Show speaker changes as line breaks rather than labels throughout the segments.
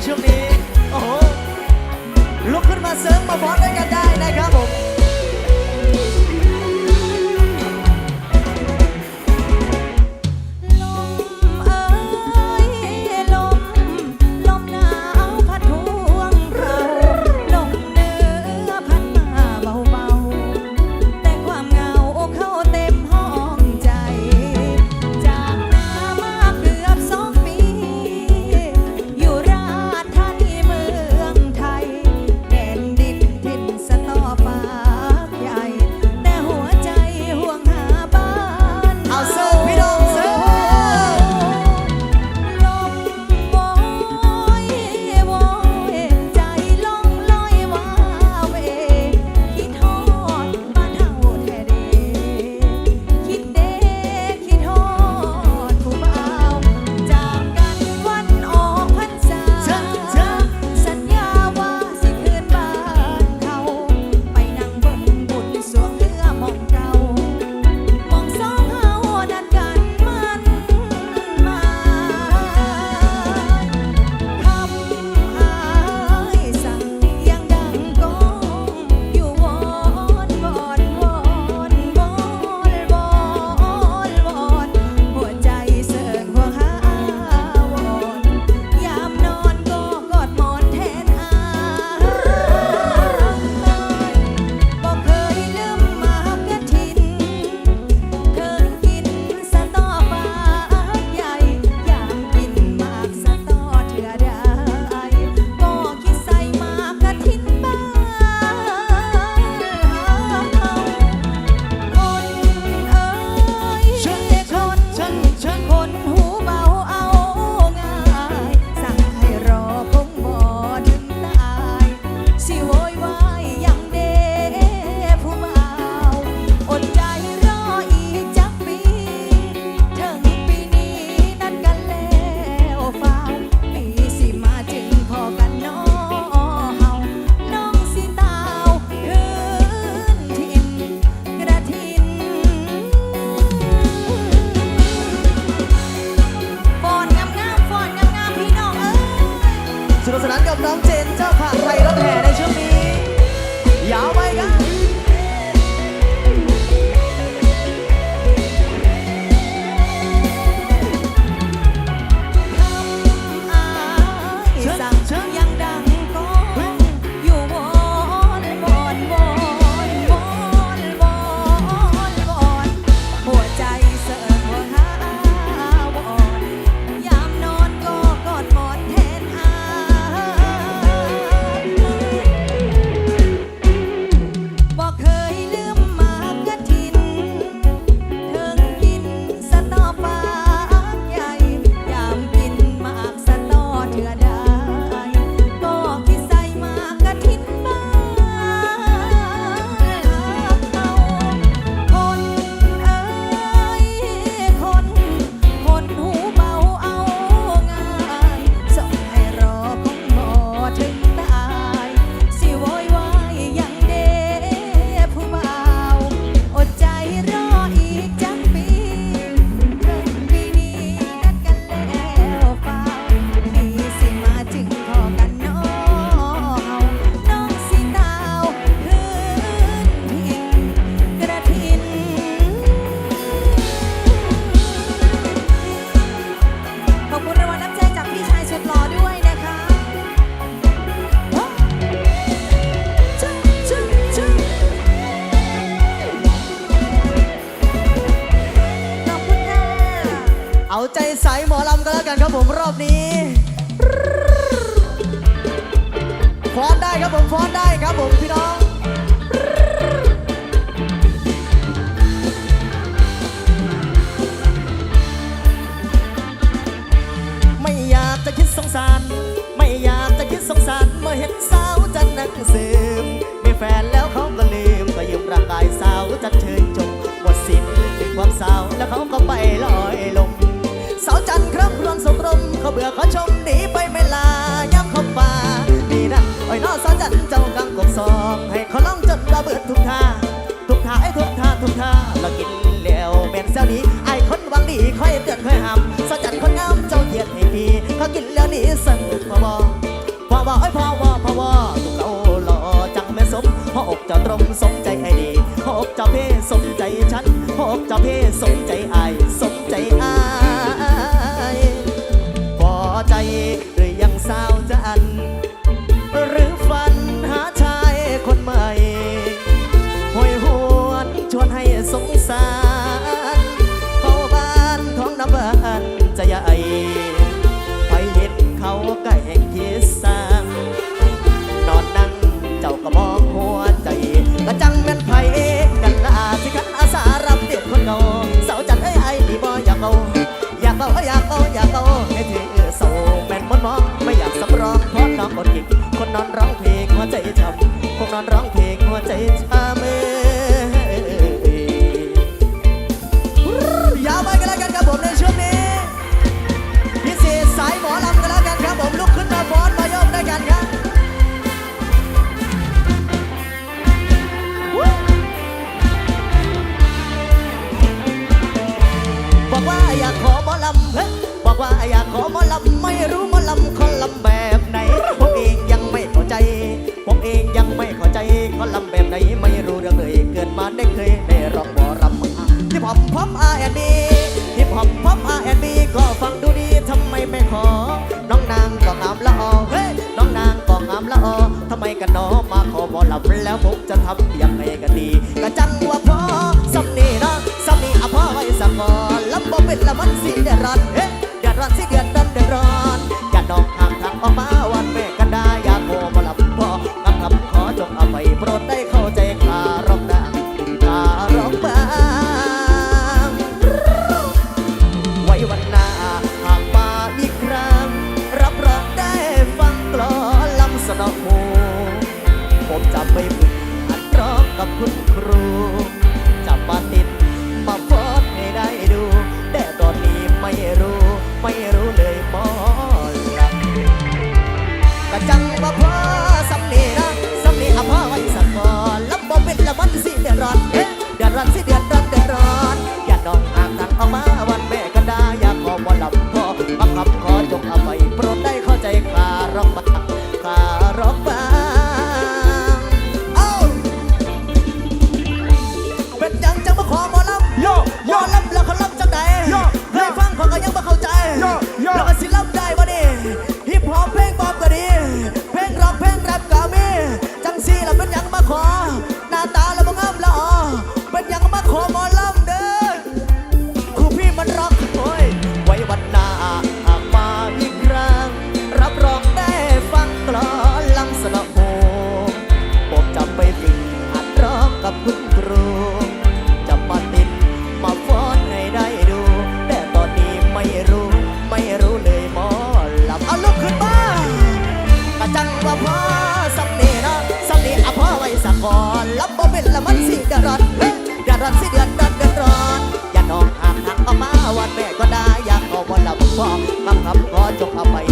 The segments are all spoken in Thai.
belle journée. กัน
แล้วกันครับผมรอ
บนี้
ฟ้อน
ได้ครับผมฟ้อนได้ครับผมพี่น้องไม่อยากจะคิดสงสาร ไม่อยากจะคิดสงสารเมื่อเห็นสาวจันนังเสมมีแฟนแล้วเขาก็ลืมก็ยืมร่างกายสาวจันเชยจมหมดสิ้นความสาวแล้วเขาก็ไปหลอก สมรมเขาเบื่อเขาชมหนีไปไม่ลาย้ำเขาป่าดีนะอ้อยนอสอนจันเจ้ากังกบสองให้เขาล่องจนระเบิดทุกท่าทุกท่าไอ้ทุกท่าทุกท่าเรากินเหลวเม็นเส้านี้ไอ้คนวังดีคอยเตือนคอยห้ำสอนจันคนงามเจ้าเหยียดให้พีเขากิน
แล้วนี้สนุกพอวอพอวอไอ้พอวอพอวอตุกเอาหล่อจังแม่สมพออกจ้าตรงสมใจให้ดีพออกจ้าเพ่สมใจฉันพออกจ้าเพ่สมใจไอ อภัยโปรดได้ขอ ความบาพรำขอจงอภัย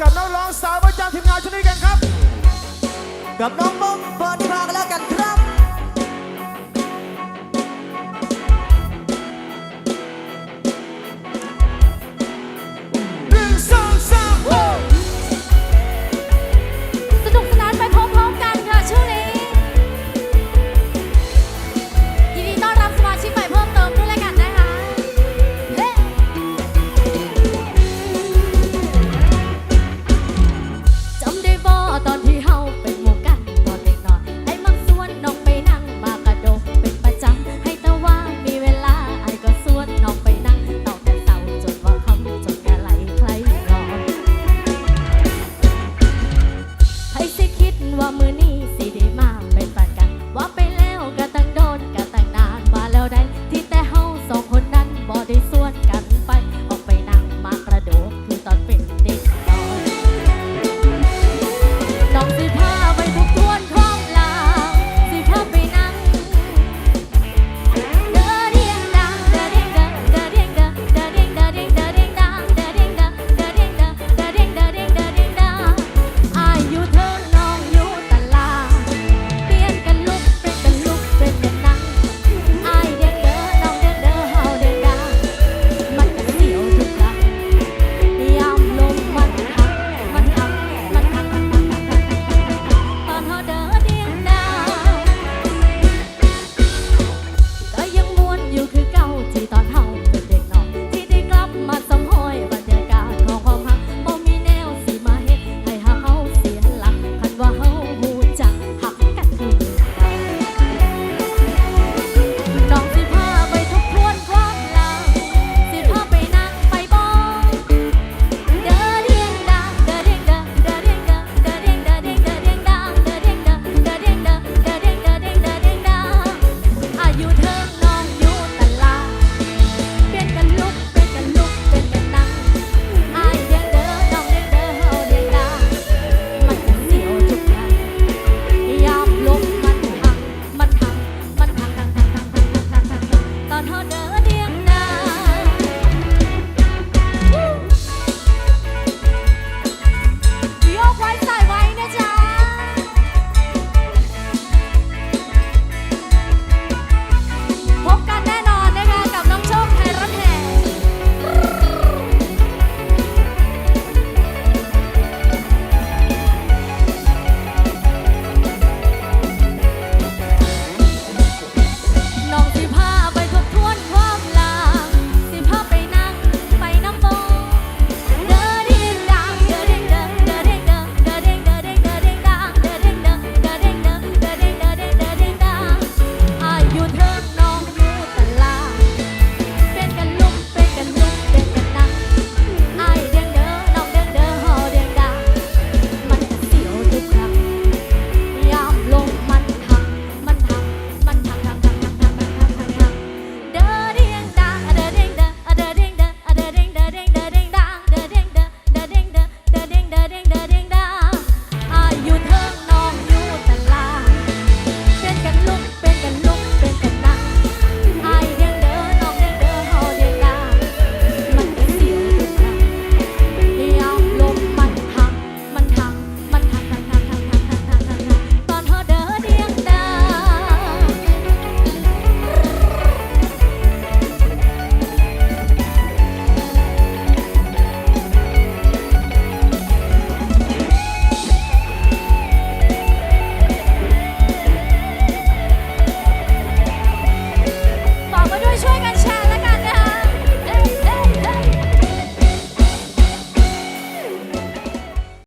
กับน้องร้องสาวประจำทีมงานชุดนี้กันครับ
กับน้องบอมบอด